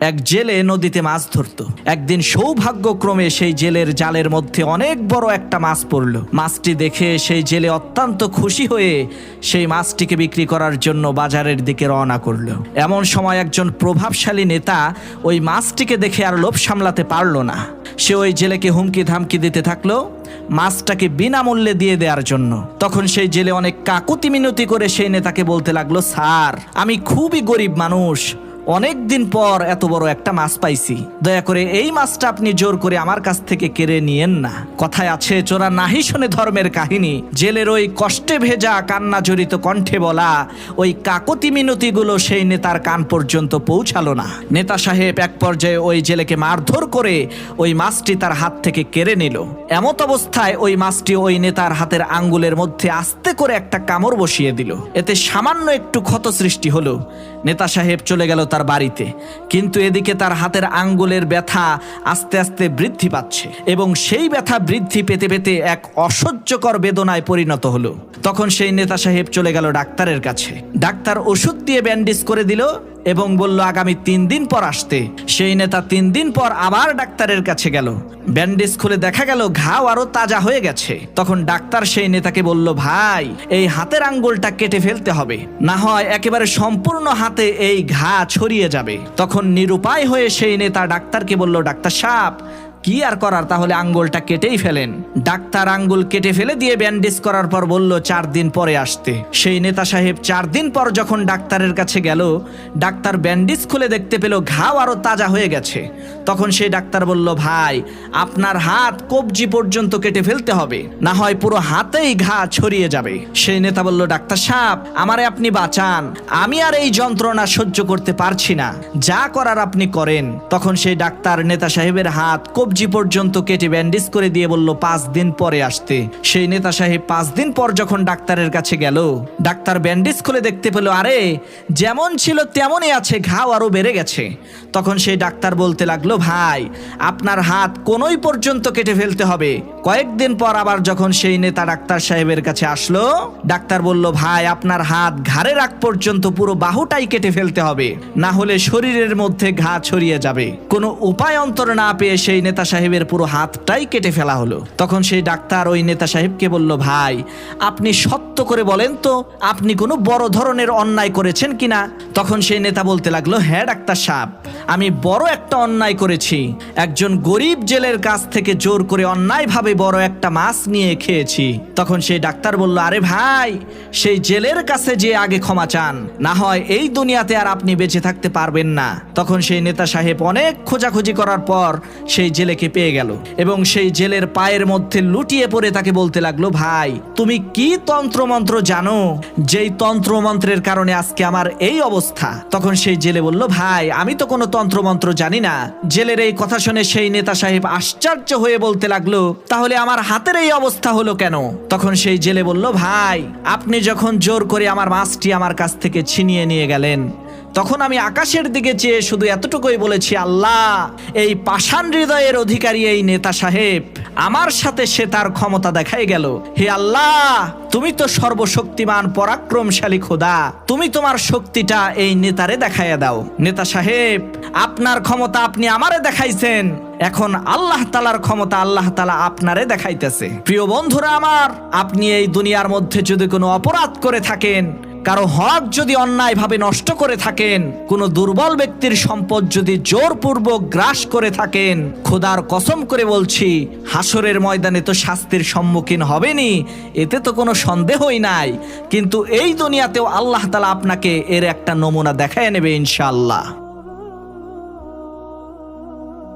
এক জেলে নদীতে মাছ ধরতো। একদিন সৌভাগ্যক্রমে সেই জেলের জালের মধ্যে অনেক বড় একটা মাছ পড়ল। মাছটি দেখে সেই জেলে অত্যন্ত খুশি হয়ে সেই মাছটিকে বিক্রি করার জন্য বাজারের দিকে রওনা করল। এমন সময় একজন প্রভাবশালী নেতা ওই মাছটিকে দেখে আর লোভ সামলাতে পারল না। সে ওই জেলেকে হুমকি ধামকি দিতে থাকল মাছটাকে বিনামূল্যে দিয়ে দেওয়ার জন্য। তখন সেই জেলে অনেক কাকুতি মিনতি করে সেই নেতাকে বলতে লাগল, স্যার, আমি খুবই গরিব মানুষ। অনেক দিন পর এত বড় একটা মাছ পাইছি। দয়া করে এই মাছটা আপনি জোর করে আমার কাছ থেকে কেড়ে নিয়েন না। কথায় আছে, চোরা নাহি শোনে ধর্মের কাহিনী। জেলের ওই কষ্টে ভেজা কান্না জড়িত কণ্ঠে বলা, ওই কাকতি মিনতিগুলো সেই নেতার কান পর্যন্ত পৌঁছালো না। নেতা সাহেব এক পর্যায়ে ওই জেলেকে মারধর করে ওই মাছটি তার হাত থেকে কেড়ে নিল। এমত অবস্থায় ওই মাছটি ওই নেতার হাতের আঙ্গুলের মধ্যে আস্তে করে একটা কামড় বসিয়ে দিল। এতে সামান্য একটু ক্ষত সৃষ্টি হলো। নেতা সাহেব চলে গেল তার বাড়িতে। কিন্তু এদিকে তার হাতের আঙ্গুলের ব্যথা আস্তে আস্তে বৃদ্ধি পাচ্ছে এবং সেই ব্যথা বৃদ্ধি পেতে পেতে এক অসহ্যকর বেদনায় পরিণত হলো। তখন সেই নেতা সাহেব চলে গেল ডাক্তারের কাছে। ডাক্তার ওষুধ দিয়ে ব্যান্ডেজ করে দিল এবং বলল, আগামী তিন দিন পর আসতে। সেই নেতা তিন দিন পর আবার ডাক্তারের কাছে গেল। ব্যান্ডেজ খুলে দেখা গেল, ঘাও আরও তাজা হয়ে গেছে। তখন ডাক্তার সেই নেতাকে বলল, ভাই, এই হাতের আঙ্গুলটা কেটে ফেলতে হবে। না হয় একেবারে সম্পূর্ণ হাতে এই ঘা ছড়িয়ে যাবে। তখন নিরুপায় হয়ে সেই নেতা ডাক্তারকে বলল, ডাক্তার সাপ কি আর করার? তাহলে আঙ্গুলটা কেটেই ফেলেন। ডাক্তার আঙ্গুল কেটে ফেলে দিয়ে ব্যান্ডেজ করার পর বলল, চার দিন পরে আসতে। সেই নেতা সাহেব চার দিন পর যখন ডাক্তারের কাছে গেল, ডাক্তার ব্যান্ডেজ খুলে দেখতে পেল, ঘাও আরও তাজা হয়ে গেছে। তখন সেই ডাক্তার বলল, ভাই, আপনার হাত কবজি পর্যন্ত কেটে ফেলতে হবে। না হয় পুরো হাতেই ঘা ছড়িয়ে যাবে। সেই নেতা বলল, ডাক্তার সাহেব, আমারে আপনি বাঁচান। আমি আর এই যন্ত্রণা সহ্য করতে পারছি না। যা করার আপনি করেন। তখন সেই ডাক্তার নেতা সাহেবের হাত কবজি পর্যন্ত কেটে ব্যান্ডেজ করে দিয়ে বলল, পাঁচ দিন পরে আসতে। সেই নেতা সাহেব পাঁচ দিন পর যখন ডাক্তারের কাছে গেল, ডাক্তার ব্যান্ডেজ খুলে দেখতে পেল, আরে, যেমন ছিল তেমনই আছে, ঘাও আরও বেড়ে গেছে। তখন সেই ডাক্তার বলতে লাগল, ভাই, আপনার হাত কোনোই পর্যন্ত কেটে ফেলতে হবে। কয়েকদিন পর আবার যখন সেই নেতা ডাক্তার সাহেবের কাছে আসলো, ডাক্তার বলল, ভাই, আপনার হাত ঘাড়ের আগ পর্যন্ত পুরো বাহুটাই কেটে ফেলতে হবে। না হলে শরীরের মধ্যে ঘা ছড়িয়ে যাবে। কোনো উপায় অন্তর না পেয়ে সেই নেতা সাহেবের পুরো হাতটাই কেটে ফেলা হলো। তখন সেই ডাক্তার ওই নেতা সাহেবকে বলল, ভাই, আপনি সত্য করে বলেন তো, আপনি কোনো বড় ধরনের অন্যায় করেছেন কিনা তখন সেই নেতা বলতে লাগল হ্যাঁ ডাক্তার সাহেব, আমি বড় একটা অন্যায় করেছি। একজন গরিব জেলের কাছ থেকে জোর করে অন্যায়ভাবে বড় একটা মাছ নিয়ে খেয়েছি। তখন সেই ডাক্তার বলল, আরে ভাই, সেই জেলের কাছে যে আগে ক্ষমা চান, না হয় এই দুনিয়াতে আর আপনি বেঁচে থাকতে পারবেন না। তখন সেই নেতা সাহেব অনেক খোঁজাখুঁজি করার পর সেই জেলেকে পেয়ে গেল এবং সেই জেলের পায়ের মধ্যে লুটিয়ে পড়ে তাকে বলতে লাগল, ভাই, তুমি কি তন্ত্রমন্ত্র জানো? যেই তন্ত্রমন্ত্রের কারণে আজকে আমার এই অবস্থা। তখন সেই জেলে বলল, ভাই, আমি তো কোনো তন্ত্রমন্ত্র জানি না। জেলের এই কথা শুনে সেই নেতা সাহেব আশ্চর্য হয়ে বলতে লাগল, তাহলে আমার হাতের এই অবস্থা হলো কেন? তখন সেই জেলে বলল, ভাই, আপনি যখন জোর করে আমার মাছটি আমার কাছ থেকে ছিনিয়ে নিয়ে গেলেন তখন আমি আকাশের দিকে চেয়ে শুধু এতটুকুই বলেছি, আল্লাহ, এই পাষাণ হৃদয়ের অধিকারী এই নেতা সাহেব, আমার সাথে সে তার ক্ষমতা দেখাই গেল। হে আল্লাহ, তুমি তো সর্বশক্তিমান, পরাক্রমশালী খোদা। তুমি তোমার শক্তিটা এই নেতারে দেখাইয়া দাও। নেতা সাহেব, আপনার ক্ষমতা আপনি আমারে দেখাইছেন। এখন আল্লাহ তালার ক্ষমতা আল্লাহ তালা আপনারে দেখাইতেছে। প্রিয় বন্ধুরা আমার, আপনি এই দুনিয়ার মধ্যে যদি কোনো অপরাধ করে থাকেন কারও হক যদি অন্যায়ভাবে নষ্ট করে থাকেন, কোনো দুর্বল ব্যক্তির সম্পদ যদি জোরপূর্বক গ্রাস করে থাকেন, খোদার কসম করে বলছি হাসরের ময়দানে তো শাস্তির সম্মুখীন হবেনি এতে তো কোনো সন্দেহই নাই। কিন্তু এই দুনিয়াতেও আল্লাহ তালা আপনাকে এর একটা নমুনা দেখায় নেবে ইনশাআল্লাহ।